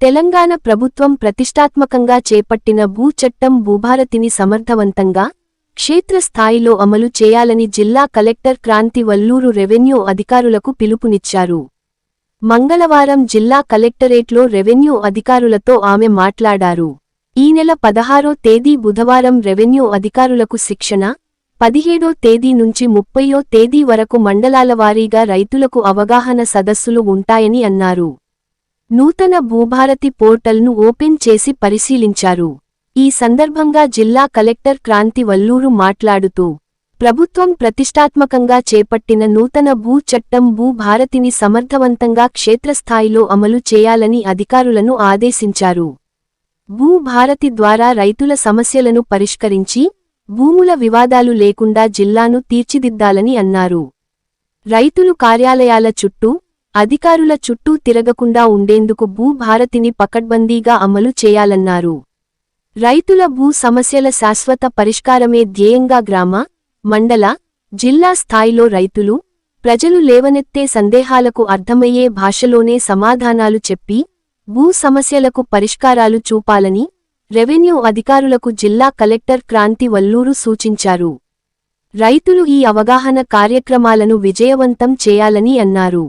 తెలంగాణ ప్రభుత్వం ప్రతిష్టాత్మకంగా చేపట్టిన భూ చట్టం భూభారతిని సమర్థవంతంగా క్షేత్రస్థాయిలో అమలు చేయాలని జిల్లా కలెక్టర్ క్రాంతి వల్లూరు రెవెన్యూ అధికారులకు పిలుపునిచ్చారు. మంగళవారం జిల్లా కలెక్టరేట్లో రెవెన్యూ అధికారులతో ఆమె మాట్లాడారు. ఈ నెల పదహారో తేదీ బుధవారం రెవెన్యూ అధికారులకు శిక్షణ పదిహేడో తేదీ నుంచి ముప్పయో తేదీ వరకు మండలాల వారీగా రైతులకు అవగాహన సదస్సులు ఉంటాయని అన్నారు. నూతన భూభారతి పోర్టల్ను ఓపెన్ చేసి పరిశీలించారు. ఈ సందర్భంగా జిల్లా కలెక్టర్ క్రాంతి వల్లూరు మాట్లాడుతూ ప్రభుత్వం ప్రతిష్టాత్మకంగా చేపట్టిన నూతన భూ చట్టం భూ భారతిని సమర్థవంతంగా క్షేత్రస్థాయిలో అమలు చేయాలని అధికారులను ఆదేశించారు. భూ భారతి ద్వారా రైతుల సమస్యలను పరిష్కరించి భూముల వివాదాలు లేకుండా జిల్లాను తీర్చిదిద్దాలని అన్నారు. రైతులు కార్యాలయాల చుట్టూ అధికారుల చుట్టూ తిరగకుండా ఉండేందుకు భూ భారతిని పకడ్బందీగా అమలు చేయాలన్నారు. రైతుల భూ సమస్యల శాశ్వత పరిష్కారమే ధ్యేయంగా గ్రామ మండల జిల్లా స్థాయిలో రైతులు ప్రజలు లేవనెత్తే సందేహాలకు అర్థమయ్యే భాషలోనే సమాధానాలు చెప్పి భూ సమస్యలకు పరిష్కారాలు చూపాలని రెవెన్యూ అధికారులకు జిల్లా కలెక్టర్ క్రాంతి వల్లూరు సూచించారు. రైతులు ఈ అవగాహన కార్యక్రమాలను విజయవంతం చేయాలని అన్నారు.